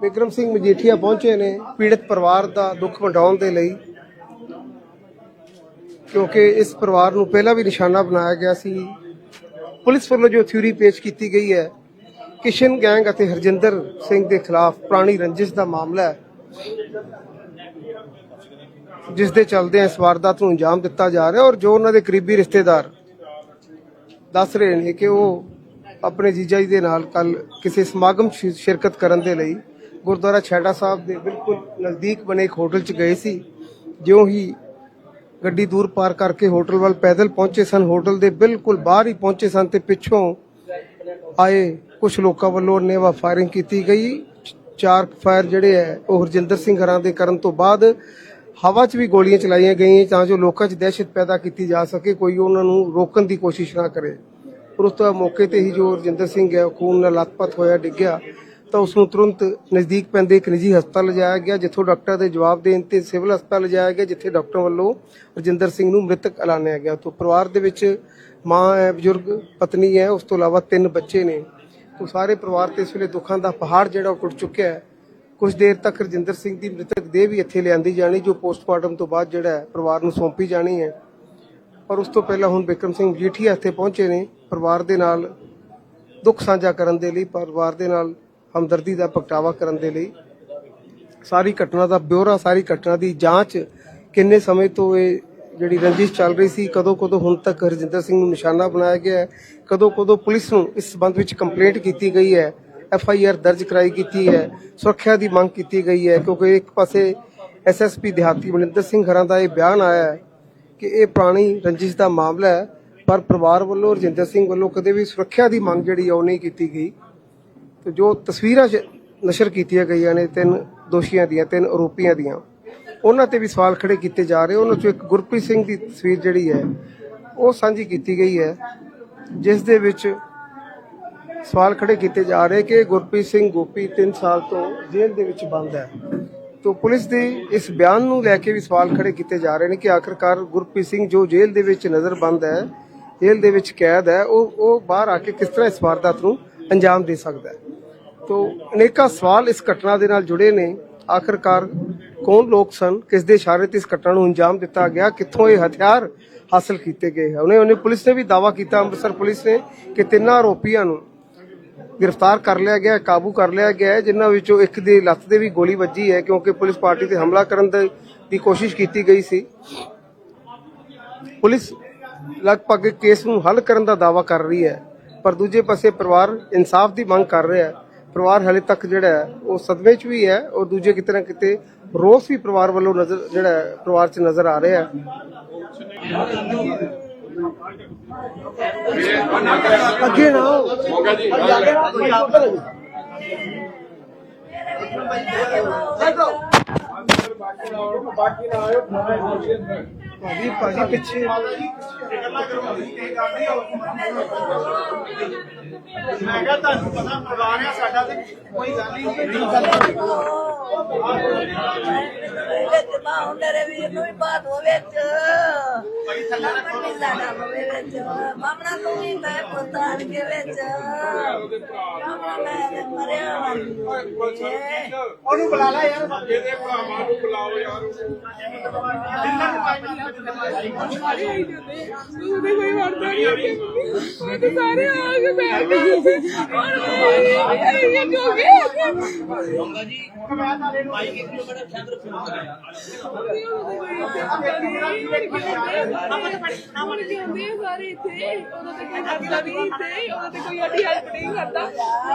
ਵਿਕਰਮ ਸਿੰਘ ਮਜੀਠੀਆ ਪਹੁੰਚੇ ਨੇ ਪੀੜਤ ਪਰਿਵਾਰ ਦਾ ਦੁੱਖ ਵੰਡਾਉਣ ਦੇ ਲਈ। ਕਿਉਂਕਿ ਇਸ ਪਰਿਵਾਰ ਨੂੰ ਪਹਿਲਾਂ ਵੀ ਨਿਸ਼ਾਨਾ ਬਣਾਇਆ ਗਿਆ ਸੀ। ਪੁਲਿਸ ਵੱਲੋਂ ਜੋ ਥਿਊਰੀ ਪੇਸ਼ ਕੀਤੀ ਗਈ ਹੈ, ਕਿਸ਼ਨ ਗੈਂਗ ਅਤੇ ਹਰਜਿੰਦਰ ਸਿੰਘ ਦੇ ਖਿਲਾਫ ਪੁਰਾਣੀ ਰੰਜਿਸ਼ ਦਾ ਮਾਮਲਾ ਹੈ। ਜਿਸ ਦੇ ਚੱਲਦੇ ਇਸ ਵਾਰਦਾਤ ਨੂੰ ਅੰਜਾਮ ਦਿੱਤਾ ਜਾ ਰਿਹਾ ਔਰ ਜੋ ਉਹਨਾਂ ਦੇ ਕਰੀਬੀ ਰਿਸ਼ਤੇਦਾਰ ਦੱਸ ਰਹੇ ਨੇ ਕਿ ਉਹ ਆਪਣੇ ਜੀਜਾ ਜੀ ਦੇ ਨਾਲ ਕੱਲ ਕਿਸੇ ਸਮਾਗਮ 'ਚ ਸ਼ਿਰਕਤ ਕਰਨ ਦੇ ਲਈ ਗੁਰਦੁਆਰਾ ਛੇੜਾ ਸਾਹਿਬ ਦੇ ਬਿਲਕੁਲ ਨਜ਼ਦੀਕ ਬਣੇ ਇੱਕ ਹੋਟਲ 'ਚ ਗਏ ਸੀ। ਜਿਉਂ ਹੀ ਗੱਡੀ ਦੂਰ ਪਾਰ ਕਰਕੇ ਹੋਟਲ ਵੱਲ ਪੈਦਲ ਪਹੁੰਚੇ ਸਨ, ਹੋਟਲ ਦੇ ਬਿਲਕੁਲ ਬਾਹਰ ਹੀ ਪਹੁੰਚੇ ਸਨ ਤੇ ਪਿੱਛੋਂ ਆਏ ਕੁਝ ਲੋਕਾਂ ਵੱਲੋਂ ਨੇਵਾ ਫਾਇਰਿੰਗ ਕੀਤੀ ਗਈ। ਚਾਰ ਫਾਇਰ ਜਿਹੜੇ ਹੈ, ਉਹ ਹਰਜਿੰਦਰ ਸਿੰਘ ਹਰਾਂ ਦੇ ਕਰਨ ਤੋਂ ਬਾਅਦ ਹਵਾ 'ਚ ਵੀ ਗੋਲੀਆਂ ਚਲਾਈਆਂ ਗਈਆਂ ਤਾਂ ਜੋ ਲੋਕਾਂ 'ਚ ਦਹਿਸ਼ਤ ਪੈਦਾ ਕੀਤੀ ਜਾ ਸਕੇ, ਕੋਈ ਉਹਨਾਂ ਨੂੰ ਰੋਕਣ ਦੀ ਕੋਸ਼ਿਸ਼ ਨਾ ਕਰੇ। ਪਰ ਉਸ ਤੋਂ ਬਾਅਦ ਮੌਕੇ ਤੇ ਹੀ ਜੋ ਰਜਿੰਦਰ ਸਿੰਘ ਹੈ ਖੂਨ ਨਾਲ ਲੱਤਪੱਤ ਹੋਇਆ, ਡਿੱਗਿਆ। ਤਾਂ ਉਸ ਨੂੰ ਤੁਰੰਤ ਨਜ਼ਦੀਕ ਪੈਂਦੇ ਇੱਕ ਨਿੱਜੀ ਹਸਪਤਾਲ ਲਿਜਾਇਆ ਗਿਆ, ਜਿੱਥੋਂ ਡਾਕਟਰ ਦੇ ਜਵਾਬ ਦੇਣ ਤੇ ਸਿਵਲ ਹਸਪਤਾਲ ਲਿਜਾਇਆ ਗਿਆ, ਜਿੱਥੇ ਡਾਕਟਰ ਵੱਲੋਂ ਰਜਿੰਦਰ ਸਿੰਘ ਨੂੰ ਮ੍ਰਿਤਕ ਐਲਾਨਿਆ ਗਿਆ। ਤੋਂ ਪਰਿਵਾਰ ਦੇ ਵਿੱਚ ਮਾਂ ਹੈ, ਬਜ਼ੁਰਗ, ਪਤਨੀ ਹੈ, ਉਸ ਤੋਂ ਇਲਾਵਾ ਤਿੰਨ ਬੱਚੇ ਨੇ। ਤੋਂ ਸਾਰੇ ਪਰਿਵਾਰ ਤੇ ਇਸ ਵੇਲੇ ਦੁੱਖਾਂ ਦਾ ਪਹਾੜ ਜਿਹੜਾ ਉਹ ਟੁੱਟ ਚੁੱਕਿਆ ਹੈ। ਕੁਝ ਦੇਰ ਤੱਕ ਰਜਿੰਦਰ ਸਿੰਘ ਦੀ ਮ੍ਰਿਤਕ ਦੇਹ ਵੀ ਇੱਥੇ ਲਿਆਂਦੀ ਜਾਣੀ, ਜੋ ਪੋਸਟਮਾਰਟਮ ਤੋਂ ਬਾਅਦ ਜਿਹੜਾ ਪਰਿਵਾਰ ਨੂੰ ਸੌਂਪੀ ਜਾਣੀ ਹੈ। ਪਰ ਉਸ ਤੋਂ ਪਹਿਲਾਂ ਹੁਣ ਬਿਕਰਮ ਸਿੰਘ ਜੀਠੀਆ ਇੱਥੇ ਪਹੁੰਚੇ ਨੇ, ਪਰਿਵਾਰ ਦੇ ਨਾਲ ਦੁੱਖ ਸਾਂਝਾ ਕਰਨ ਦੇ ਲਈ, ਪਰਿਵਾਰ ਦੇ ਨਾਲ ਹਮਦਰਦੀ ਦਾ ਪ੍ਰਗਟਾਵਾ ਕਰਨ ਦੇ ਲਈ। ਸਾਰੀ ਘਟਨਾ ਦਾ ਬਿਊਰਾ ਸਾਰੀ ਘਟਨਾ ਦੀ ਜਾਂਚ ਕਿੰਨੇ ਸਮੇਂ ਤੋਂ ਇਹ ਜਿਹੜੀ ਰੰਜਿਸ਼ ਚੱਲ ਰਹੀ ਸੀ ਕਦੋਂ ਕਦੋਂ ਹੁਣ ਤੱਕ ਹਰਜਿੰਦਰ ਸਿੰਘ ਨੂੰ ਨਿਸ਼ਾਨਾ ਬਣਾਇਆ ਗਿਆ ਹੈ ਕਦੋਂ ਕਦੋਂ ਪੁਲਿਸ ਨੂੰ ਇਸ ਸੰਬੰਧ ਵਿੱਚ ਕੰਪਲੇਂਟ ਕੀਤੀ ਗਈ ਹੈ, ਐਫ ਆਈ ਆਰ ਦਰਜ ਕਰਾਈ ਕੀਤੀ ਹੈ, ਸੁਰੱਖਿਆ ਦੀ ਮੰਗ ਕੀਤੀ ਗਈ ਹੈ, ਕਿਉਂਕਿ ਇੱਕ ਪਾਸੇ ਐਸ ਐਸ ਪੀ ਦਿਹਾਤੀ ਮਨਿੰਦਰ ਸਿੰਘ ਹਰਾਂ ਦਾ ਇਹ ਬਿਆਨ ਆਇਆ ਹੈ ਕਿ ਇਹ ਪੁਰਾਣੀ ਰੰਜਿਸ਼ ਦਾ ਮਾਮਲਾ ਹੈ, ਪਰ ਪਰਿਵਾਰ ਵੱਲੋਂ ਰਜਿੰਦਰ ਸਿੰਘ ਵੱਲੋਂ ਕਦੇ ਵੀ ਸੁਰੱਖਿਆ ਦੀ ਮੰਗ ਜਿਹੜੀ ਹੈ ਉਹ ਨਹੀਂ ਕੀਤੀ ਗਈ। ਤੇ ਜੋ ਤਸਵੀਰਾਂ ਨਸ਼ਰ ਕੀਤੀਆਂ ਗਈਆਂ ਨੇ, ਤਿੰਨ ਦੋਸ਼ੀਆਂ ਦੀਆਂ, ਤਿੰਨ ਆਰੋਪੀਆਂ ਦੀਆਂ, ਉਹਨਾਂ ਤੇ ਵੀ ਸਵਾਲ ਖੜੇ ਕੀਤੇ ਜਾ ਰਹੇ। ਉਹਨਾਂ ਚੋਂ ਇੱਕ ਗੁਰਪ੍ਰੀਤ ਸਿੰਘ ਦੀ ਤਸਵੀਰ ਜਿਹੜੀ ਹੈ, ਉਹ ਸਾਂਝੀ ਕੀਤੀ ਗਈ ਹੈ, ਜਿਸ ਦੇ ਵਿੱਚ ਸਵਾਲ ਖੜੇ ਕੀਤੇ ਜਾ ਰਹੇ ਕਿ ਗੁਰਪ੍ਰੀਤ ਸਿੰਘ ਗੋਪੀ 3 ਸਾਲ ਤੋਂ ਜੇਲ੍ਹ ਦੇ ਵਿੱਚ ਬੰਦ ਹੈ। ਤੋਂ ਪੁਲਿਸ ਦੇ ਇਸ ਬਿਆਨ ਨੂੰ ਲੈ ਕੇ ਵੀ ਸਵਾਲ ਖੜੇ ਕੀਤੇ ਜਾ ਰਹੇ ਨੇ ਕਿ ਆਖਰਕਾਰ ਗੁਰਪ੍ਰੀਤ ਸਿੰਘ ਜੋ ਜੇਲ੍ਹ ਦੇ ਵਿੱਚ ਨਜ਼ਰਬੰਦ ਹੈ, ਜੇਲ੍ਹ ਦੇ ਵਿੱਚ ਕੈਦ ਹੈ, ਉਹ ਉਹ ਬਾਹਰ ਆ ਕੇ ਕਿਸ ਤਰ੍ਹਾਂ ਇਸ ਵਾਰਦਾਤ ਨੂੰ ਅੰਜਾਮ ਦੇ ਸਕਦਾ ਹੈ? ਤੋ ਅਨੇਕਾਂ ਸਵਾਲ ਇਸ ਘਟਨਾ ਦੇ ਨਾਲ ਜੁੜੇ ਨੇ। ਆਖਰਕਾਰ ਕੌਣ ਲੋਕ ਸਨ? ਕਿਸ ਦੇ ਇਸ਼ਾਰੇ ਤੇ ਇਸ ਘਟਨਾ ਨੂੰ ਅੰਜਾਮ ਦਿੱਤਾ ਗਿਆ? ਕਿੱਥੋਂ ਇਹ ਹਥਿਆਰ ਹਾਸਲ ਕੀਤੇ ਗਏ ਉਹਨੇ ਉਹਨੇ ਪੁਲਿਸ ਨੇ ਵੀ ਦਾਵਾ ਕੀਤਾ, ਅੰਮ੍ਰਿਤਸਰ ਪੁਲਿਸ ਨੇ, ਕਿ ਤਿੰਨਾਂ ਆਰੋਪੀਆਂ ਨੂੰ ਗ੍ਰਿਫਤਾਰ ਕਰ ਲਿਆ ਗਿਆ ਕਾਬੂ ਕਰ ਲਿਆ ਗਿਆ ਹੈ, ਜਿਨ੍ਹਾਂ ਵਿੱਚੋਂ ਇੱਕ ਦੀ ਲੱਤ ਤੇ ਵੀ ਗੋਲੀ ਵੱਜੀ ਹੈ, ਕਿਉਂਕਿ ਪੁਲਿਸ ਪਾਰਟੀ ਤੇ ਹਮਲਾ ਕਰਨ ਦੀ ਦੀ ਕੋਸ਼ਿਸ਼ ਕੀਤੀ ਗਈ ਸੀ। ਪੁਲਿਸ ਲਗਭਗ ਕੇਸ ਨੂੰ ਹੱਲ ਕਰਨ ਦਾ ਦਾਵਾ ਕਰ ਰਹੀ ਹੈ, ਪਰ ਦੂਜੇ ਪਾਸੇ ਪਰਿਵਾਰ ਇਨਸਾਫ ਦੀ ਮੰਗ ਕਰ ਰਿਹਾ ਹੈ। ਪਰਿਵਾਰ ਹਲੇ ਤੱਕ ਜਿਹੜਾ ਹੈ ਉਹ ਸਦਮੇ 'ਚ ਵੀ ਹੈ ਔਰ ਦੂਜੇ ਕਿਤੇ ਨਾ ਕਿਤੇ ਰੋਸ ਵੀ ਪਰਿਵਾਰ ਵੱਲੋਂ ਨਜ਼ਰ ਜਿਹੜਾ ਪਰਿਵਾਰ 'ਚ ਨਜ਼ਰ ਆ ਰਿਹਾ ਹੈ। ਅੱਗੇ ਨਾ ਆਓ। ਭਾਜੀ ਭਾਜੀ ਪਿੱਛੇ। ਮੈਂ ਕਿਹਾ ਤੁਹਾਨੂੰ ਪਤਾ ਪਰਿਵਾਰ ਆ ਸਾਡਾ ਤੇ ਕੋਈ ਗੱਲ ਹੀ ਨਹੀਂ ਵਿੱਚ ਬਾਹੋਂ ਮੇਰੇ ਵੀਰ ਨੂੰ ਵੀ ਬਾਤ ਹੋ ਵਿੱਚ ਮੰਨੀ ਸਾਡਾ ਹੋਵੇ ਵਿੱਚ। ਮਾਮਣਾ ਤੂੰ ਵੀ। ਮੈਂ ਪੁੱਤਾਂ ਕੇ ਵਿੱਚ ਮਾਮਣਾ ਮੈਂ ਮਰਿਆ ਉਹਨੂੰ ਬੁਲਾ ਲੈ ਯਾਰ। ਇਹਦੇ ਭਰਾਵਾਂ ਨੂੰ ਬੁਲਾਓ ਯਾਰ। ਉਹਦੇ ਕੋਈ ਵਰਦਾ ਨਹੀਂ ਅੱਗੇ ਉਹ ਤੇ ਸਾਰੇ ਆ ਕੇ ਬੈਠ ਗਏ ਔਰ ਮੈਂ ਇਹ ਜੋ ਗਿਆ ਅਮਨ ਕਹਿੰਦੇ ਆ ਸਾਰੇ ਇੱਥੇ ਉਦੋਂ ਤੇ ਕੋਈ ਕਰਦਾ ਨਹੀਂ ਇੱਥੇ ਉਦੋਂ ਤੇ ਕੋਈ ਸਾਡੀ ਹੈਲਪ ਨਹੀਂ ਕਰਦਾ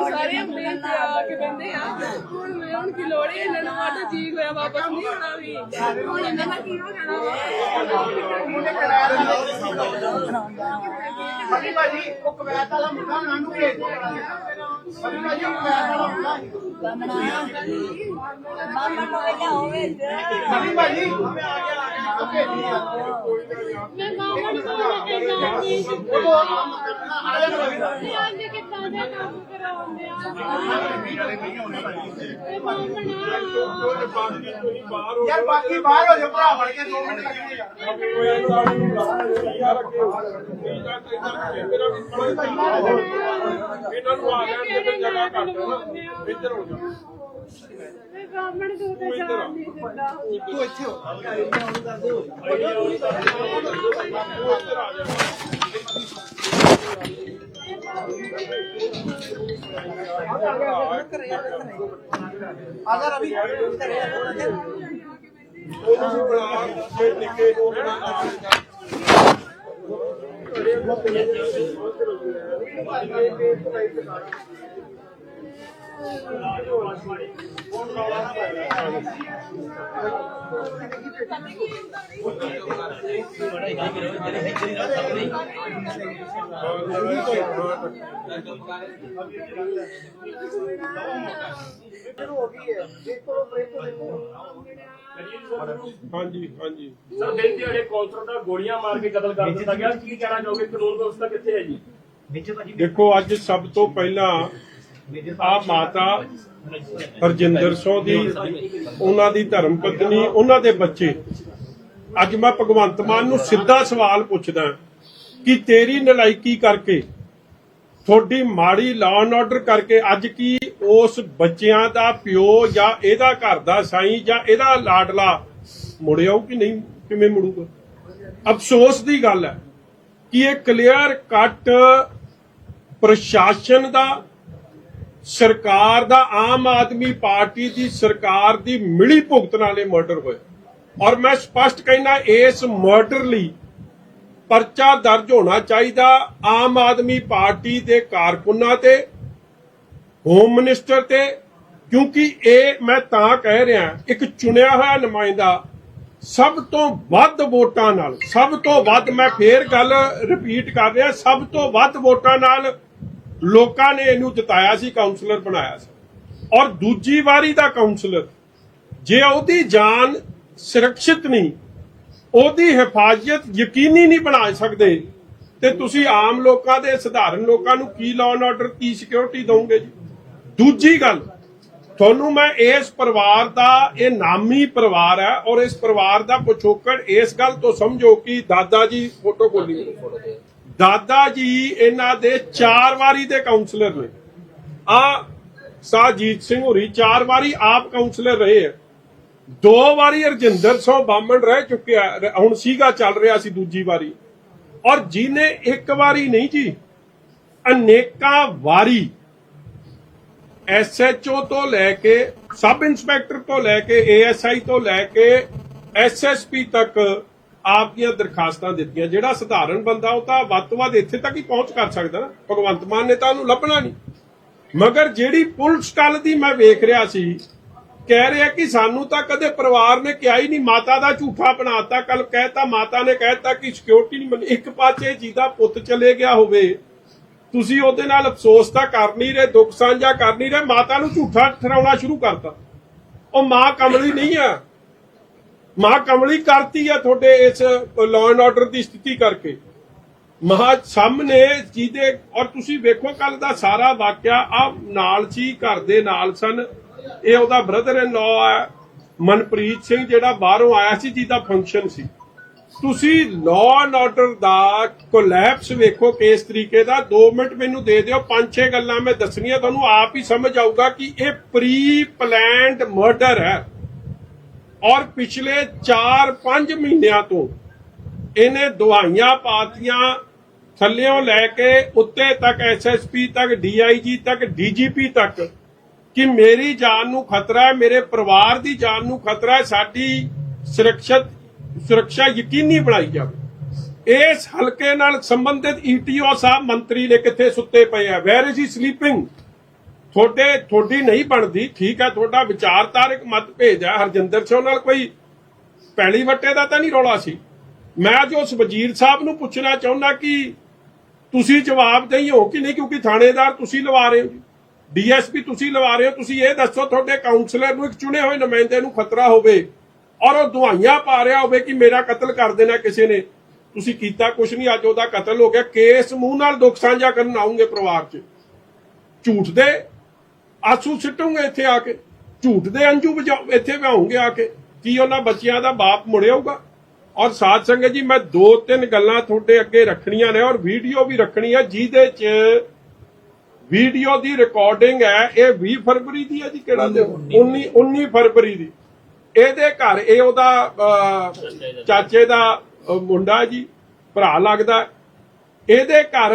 ਸਾਰੇ ਆਪਣੇ ਇੱਥੇ ਆ ਕੇ ਬੰਦੇ ਆ। ਹੁਣ ਮੈਂ ਹੁਣ ਕੀ ਲੋੜ ਹੈ ਇਹਨਾਂ ਨੂੰ ਸਾਡਾ ਜੀ ਹੋਇਆ ਵਾਪਸ ਨਹੀਂ ਹੋਣਾ ਵੀ ਹੁਣ ਇਹਨਾਂ ਦਾ ਕੀ ਹੋ ਜਾਣਾ ਮਨੀ ਭਾਜੀ ਉਹ ਕਵੈਤ ਵਾਲਾ ਮੁੰਡਾ ਉਹਨਾਂ ਨੂੰ ਭੇਜ ਦਿਓ ਮਨੀ ਭਾਜੀ ਉਹ ਕਵੈਤ ਵਾਲਾ ਮੁੰਡਾ ਮਾਮਾ ਇਹ ਹੋਵੇ ਮਨੀ ਭਾਜੀ ਮੈਂ ਆ ਗਿਆ ਆ ਗਿਆ ਉਹ ਭੇਜ ਦਿਓ ਮੈਂ ਮਾਮਾ ਨੂੰ ਬੋਲ ਕੇ ਜਾਣੀ ਉਹ ਕੰਮ ਕਰਨਾ ਆ ਜਾ। ਰਵੀ ਅੱਜ ਕਿੱਦਾਂ ਦੇ ਕੰਮ ਕਰਾਉਂਦੇ ਆ? ਮਾਮਾ ਯਾਰ ਬਾਕੀ ਬਾਹਰ ਹੋ ਜਾ ਭਰਾ ਬਣ ਕੇ 2 ਮਿੰਟ ਲੱਗਣੇ ਆ ਇਹਨਾਂ ਨੂੰ ਆ। ਗਿਆ ਤੇ ਜਗ੍ਹਾ ਘੱਟ ਹੈ ਨਾ ਇੱਧਰ ਹੋ ਜਾ ਗਵਰਨਮੈਂਟ ਤੋਂ ਤੇ ਜਾਣ ਨਹੀਂ ਦਿੰਦਾ ਤੂੰ ਇੱਥੇ ਹੋ। ਆਜਾ ਰਵੀ ਉਹਨੂੰ ਬਣਾ ਕੇ ਨਿੱਕੇ ਨੂੰ ਬਣਾ ਹੋ ਗਈ ਹੈ ਦੇਖੋ ਬ੍ਰੇਕ ਦੇਖੋ ਹਾਂਜੀ ਹਾਂਜੀ। ਸਰ ਕੌਂਸਲਰ ਦਾ ਗੋਲੀਆਂ ਮਾਰ ਕੇ ਕਤਲ ਕਰ ਦਿੱਤਾ ਗਿਆ ਕੀ ਕਹਿਣਾ ਚਾਹੋਗੇ? ਕਾਨੂੰਨ ਵਿਵਸਥਾ ਕਿੱਥੇ ਹੈ ਜੀ? ਦੇਖੋ ਅੱਜ ਸਭ ਤੋਂ ਪਹਿਲਾਂ ਆ ਮਾਤਾ ਹਰਜਿੰਦਰ ਸਿੰਘ ਦੀ, ਉਹਨਾਂ ਦੀ ਧਰਮ ਪਤਨੀ, ਉਹਨਾਂ ਦੇ ਬੱਚੇ। ਅੱਜ ਮੈਂ ਭਗਵੰਤ ਮਾਨ ਨੂੰ ਸਿੱਧਾ ਸਵਾਲ ਪੁੱਛਦਾ ਕਿ ਤੇਰੀ ਨਲਾਇਕੀ ਕਰਕੇ, ਤੁਹਾਡੀ ਮਾੜੀ ਲਾਅ ਐਂਡ ਆਰਡਰ ਕਰਕੇ ਅੱਜ ਕੀ ਉਸ ਬੱਚਿਆਂ ਦਾ ਪਿਓ ਜਾਂ ਇਹਦਾ ਘਰ ਦਾ ਸਾਈਂ ਜਾਂ ਇਹਦਾ ਲਾਡਲਾ ਮੁੜਿਆ ਕਿ ਨਹੀਂ? ਕਿਵੇਂ ਮੁੜੂਗਾ? ਅਫਸੋਸ ਦੀ ਗੱਲ ਹੈ ਕਿ ਇਹ ਕਲੀਅਰ ਕੱਟ ਪ੍ਰਸ਼ਾਸਨ ਦਾ ਸਰਕਾਰ ਦਾ ਆਮ ਆਦਮੀ ਪਾਰਟੀ ਦੀ ਸਰਕਾਰ ਦੀ ਮਿਲੀ ਭੁਗਤ ਨਾਲ ਇਹ ਮਰਡਰ ਹੋਇਆ। ਔਰ ਮੈਂ ਸਪਸ਼ਟ ਕਹਿਣਾ ਇਸ ਮਰਡਰ ਲਈ ਪਰਚਾ ਦਰਜ ਹੋਣਾ ਚਾਹੀਦਾ ਆਮ ਆਦਮੀ ਪਾਰਟੀ ਦੇ ਕਾਰਕੁਨਾਂ ਤੇ ਹੋਮ ਮਿਨਿਸਟਰ ਤੇ, ਕਿਉਂਕਿ ਇਹ ਮੈਂ ਤਾਂ ਕਹਿ ਰਿਹਾ, ਇੱਕ ਚੁਣਿਆ ਹੋਇਆ ਨੁਮਾਇੰਦਾ ਸਭ ਤੋਂ ਵੱਧ ਵੋਟਾਂ ਨਾਲ, ਸਭ ਤੋਂ ਵੱਧ ਮੈਂ ਫੇਰ ਗੱਲ ਰਿਪੀਟ ਕਰ ਰਿਹਾ, ਸਭ ਤੋਂ ਵੱਧ ਵੋਟਾਂ ਨਾਲ ਲੋਕਾਂ ਨੇ ਇਹਨੂੰ ਜਿਤਾਇਆ ਸੀ ਕਾਉਂਸਲਰ ਬਣਾਇਆ ਸੀ। ਔਰ ਦੂਜੀ ਵਾਰੀ ਦਾ ਕਾਉਂਸਲਰ ਜੇ ਉਹਦੀ ਜਾਨ ਸੁਰੱਖਿਅਤ ਨਹੀਂ, ਉਹਦੀ ਹਿਫਾਜ਼ਤ ਯਕੀਨੀ ਨਹੀਂ ਬਣਾ ਸਕਦੇ, ਤੇ ਤੁਸੀਂ ਆਮ ਲੋਕਾਂ ਦੇ, ਸਧਾਰਨ ਲੋਕਾਂ ਨੂੰ ਕੀ ਲਾਅ ਐਂਡ ਆਰਡਰ ਕੀ ਸਿਕਿਉਰਿਟੀ ਦੋਗੇ ਜੀ? ਦੂਜੀ ਗੱਲ, ਤੁਹਾਨੂੰ ਮੈਂ ਇਸ ਪਰਿਵਾਰ ਦਾ, ਇਹ ਨਾਮੀ ਪਰਿਵਾਰ ਹੈ, ਔਰ ਇਸ ਪਰਿਵਾਰ ਦਾ ਪਿਛੋਕੜ ਇਸ ਗੱਲ ਤੋਂ ਸਮਝੋ ਕਿ ਦਾਦਾ ਜੀ ਫੋਟੋ ਬੋਲੀ ਦਾਦਾ ਜੀ ਇਹਨਾਂ ਦੇ ਚਾਰ ਵਾਰੀ ਦੇ ਕਾਉਂਸਲਰ ਨੇ। ਆ ਸਾਜੀਤ ਸਿੰਘ ਹੋਰੀ ਚਾਰ ਵਾਰੀ ਆਪ ਕਾਉਂਸਲਰ ਰਹੇ ਆ। ਦੋ ਵਾਰੀ ਰਜਿੰਦਰ ਸਿੰਘ ਬਾਮਣ ਰਹਿ ਚੁੱਕਿਆ, ਹੁਣ ਸੀਗਾ ਚੱਲ ਰਿਹਾ ਸੀ ਦੂਜੀ ਵਾਰੀ। ਔਰ ਜਿਹਨੇ ਇੱਕ ਵਾਰੀ ਨਹੀਂ ਜੀ, ਅਨੇਕਾਂ ਵਾਰੀ ਐਸਐਚਓ ਤੋਂ ਲੈ ਕੇ ਸਬ ਇੰਸਪੈਕਟਰ ਤੋਂ ਲੈ ਕੇ ਏਐਸਆਈ ਤੋਂ ਲੈ ਕੇ ਐਸਐਸਪੀ ਤੱਕ ਆਪ ਦੀਆਂ ਦਰਖਾਸਤਾਂ ਦਿੱਤੀਆਂ। ਜਿਹੜਾ ਸਧਾਰਨ ਬੰਦਾ, ਉਹ ਤਾਂ ਵੱਧ ਤੋਂ ਵੱਧ ਇੱਥੇ ਤੱਕ ਹੀ ਪਹੁੰਚ ਕਰ ਸਕਦਾ ਨਾ। ਭਗਵੰਤ ਮਾਨ ਨੇ ਤਾਂ ਉਹਨੂੰ ਲੱਭਣਾ ਨਹੀਂ। ਮਗਰ ਜਿਹੜੀ ਪੁਲਿਸ ਕੱਲ ਦੀ ਮੈਂ ਵੇਖ ਰਿਹਾ ਸੀ, ਕਹਿ ਰਿਹਾ ਕਿ ਸਾਨੂੰ ਤਾਂ ਕਦੇ ਪਰਿਵਾਰ ਨੇ ਕਿਹਾ ਹੀ ਨਹੀਂ, ਮਾਤਾ ਦਾ ਝੂਠਾ ਬਣਾਤਾ ਕੱਲ ਕਹਿਤਾ, ਮਾਤਾ ਨੇ ਕਹਿਤਾ ਕਿ ਸਿਕਿਉਰਿਟੀ ਨਹੀਂ ਮੰਨੀ ਇੱਕ ਪਾਸੇ ਜਿਹਦਾ ਪੁੱਤ ਚਲੇ ਗਿਆ ਹੋਵੇ, ਤੁਸੀਂ ਉਹਦੇ ਨਾਲ ਅਫਸੋਸ ਤਾਂ ਕਰ ਨਹੀਂ ਰਹੇ, ਦੁੱਖ ਸਾਂਝਾ ਕਰ ਨਹੀਂ ਰਹੇ, ਮਾਤਾ ਨੂੰ ਝੂਠਾ ਠਹਿਰਾਉਣਾ ਸ਼ੁਰੂ ਕਰਤਾ। ਉਹ ਮਾਂ ਕਮਲੀ ਨਹੀਂ ਆ। ਮਾਂ ਕਮਲੀ ਕਰਤੀ ਆ ਤੁਹਾਡੇ ਇਸ ਲਾਅ ਐਂਡ ਆਰਡਰ ਦੀ ਸਥਿਤੀ ਕਰਕੇ। ਮਹਾ ਸਾਹਮਣੇ ਜਿਹਦੇ ਔਰ ਤੁਸੀਂ ਵੇਖੋ ਕੱਲ ਦਾ ਸਾਰਾ ਵਾਕਿਆ, ਆ ਨਾਲ ਸੀ, ਘਰ ਦੇ ਨਾਲ ਸਨ। ਇਹ ਉਹਦਾ ਬ੍ਰਦਰ ਇਨ ਲਾਅ ਹੈ ਮਨਪ੍ਰੀਤ ਸਿੰਘ ਜਿਹੜਾ ਬਾਹਰੋਂ ਆਇਆ ਸੀ, ਜਿਹਦਾ ਫੰਕਸ਼ਨ ਸੀ। ਤੁਸੀਂ ਲਾਅ ਐਂਡ ਆਰਡਰ ਦਾ ਕੋਲੈਪਸ ਵੇਖੋ ਕਿਸ ਤਰੀਕੇ ਦਾ। 2 ਮਿੰਟ ਮੈਨੂੰ ਦੇ ਦਿਓ, ਪੰਜ ਛੇ ਗੱਲਾਂ ਮੈਂ ਦੱਸਣੀਆਂ, ਤੁਹਾਨੂੰ ਆਪ ਹੀ ਸਮਝ ਆਊਗਾ ਕਿ ਇਹ ਪ੍ਰੀ ਪਲਾਨਡ ਮਰਡਰ ਹੈ। ਔਰ ਪਿਛਲੇ 4-5 ਮਹੀਨਿਆਂ ਤੋਂ ਇਹਨੇ ਦਵਾਈਆਂ ਪਾਤੀਆਂ ਥੱਲਿਓਂ ਲੈ ਕੇ ਉੱਤੇ ਤੱਕ ਐਸਐਸਪੀ ਤੱਕ ਡੀਆਈਜੀ ਤੱਕ ਡੀਜੀਪੀ ਤੱਕ ਕਿ ਮੇਰੀ ਜਾਨ ਨੂੰ ਖਤਰਾ ਹੈ, ਮੇਰੇ ਪਰਿਵਾਰ ਦੀ ਜਾਨ ਨੂੰ ਖਤਰਾ ਹੈ, ਸਾਡੀ ਸੁਰੱਖਿਅਤ ਸੁਰੱਖਿਆ ਯਕੀਨੀ ਬਣਾਈ ਜਾਵੇ। ਇਸ ਹਲਕੇ ਨਾਲ ਸੰਬੰਧਿਤ ਈਟੀਓ ਸਾਹਿਬ ਮੰਤਰੀ ਨੇ ਕਿੱਥੇ ਸੁੱਤੇ ਪਏ ਆ? ਵੈਰ ਇਜ਼ ਹੀ ਸਲੀਪਿੰਗ ਤੁਹਾਡੇ, ਤੁਹਾਡੀ ਨਹੀਂ ਬਣਦੀ, ਠੀਕ ਹੈ, ਤੁਹਾਡਾ ਵਿਚਾਰਧਾਰਕ ਮਤਭੇਦ ਹੈ, ਹਰਜਿੰਦਰ ਸਿੰਘ ਨਾਲ ਕੋਈ ਪੈਲੀ ਵੱਟੇ ਦਾ ਤਾਂ ਨਹੀਂ ਰੌਲਾ ਸੀ। ਮੈਂ ਅੱਜ ਉਸ ਵਜ਼ੀਰ ਸਾਹਿਬ ਨੂੰ ਪੁੱਛਣਾ ਚਾਹੁੰਦਾ ਕਿ ਤੁਸੀਂ ਜਵਾਬਦੇਹੀ ਹੋ ਕਿ ਨਹੀਂ, ਕਿਉਂਕਿ ਥਾਣੇਦਾਰ ਤੁਸੀਂ ਲਵਾ ਰਹੇ ਹੋ ਡੀਐਸਪੀ ਤੁਸੀਂ ਲਵਾ ਰਹੇ ਹੋ, ਤੁਸੀਂ ਇਹ ਦੱਸੋ ਤੁਹਾਡੇ ਕਾਉਂਸਲਰ ਨੂੰ ਇੱਕ ਚੁਣੇ ਹੋਏ ਨੁਮਾਇੰਦੇ ਨੂੰ ਖਤਰਾ ਹੋਵੇ ਔਰ ਉਹ ਦਵਾਈਆਂ ਪਾ ਰਿਹਾ ਹੋਵੇ ਕਿ ਮੇਰਾ ਕਤਲ ਕਰ ਦੇਣਾ ਕਿਸੇ ਨੇ। ਤੁਸੀਂ ਕੀਤਾ ਕੁਛ ਨਹੀਂ, ਅੱਜ ਉਹਦਾ ਕਤਲ ਹੋ ਗਿਆ। ਕੇਸ ਮੂੰਹ ਨਾਲ ਦੁੱਖ ਸਾਂਝਾ ਕਰਨ ਆਉਂਗੇ ਪਰਿਵਾਰ 'ਚ। ਝੂਠ ਦੇ ਆਸੂ ਸਿੱਟੂਗੇ ਇੱਥੇ ਆ ਕੇ? ਝੂਠ ਦੇ ਅੰਜੂ ਇੱਥੇ ਵਹਾਉਂਗੇ ਆ ਕੇ? ਕੀ ਉਹਨਾਂ ਬੱਚਿਆਂ ਦਾ ਬਾਪ ਮੁੜਿਆਊਗਾ ਔਰ ਸਾਧ ਸੰਗਤ ਜੀ ਮੈਂ ਦੋ ਤਿੰਨ ਗੱਲਾਂ ਤੁਹਾਡੇ ਅੱਗੇ ਰੱਖਣੀਆਂ ਨੇ ਔਰ ਵੀਡੀਓ ਵੀ ਰੱਖਣੀ ਹੈ ਜਿਹਦੇ 'ਚ ਵੀਡੀਓ ਦੀ ਰਿਕਾਰਡਿੰਗ ਹੈ ਇਹ 20 ਫਰਵਰੀ ਦੀ ਹੈ ਜੀ ਕਿਹੜਾ ਦਿਨ? 19 19 ਫਰਵਰੀ ਦੀ। ਇਹਦੇ ਘਰ ਇਹ ਉਹਦਾ ਚਾਚੇ ਦਾ। ਮੁੰਡਾ ਜੀ ਭਰਾ ਲੱਗਦਾ। ਇਹਦੇ ਘਰ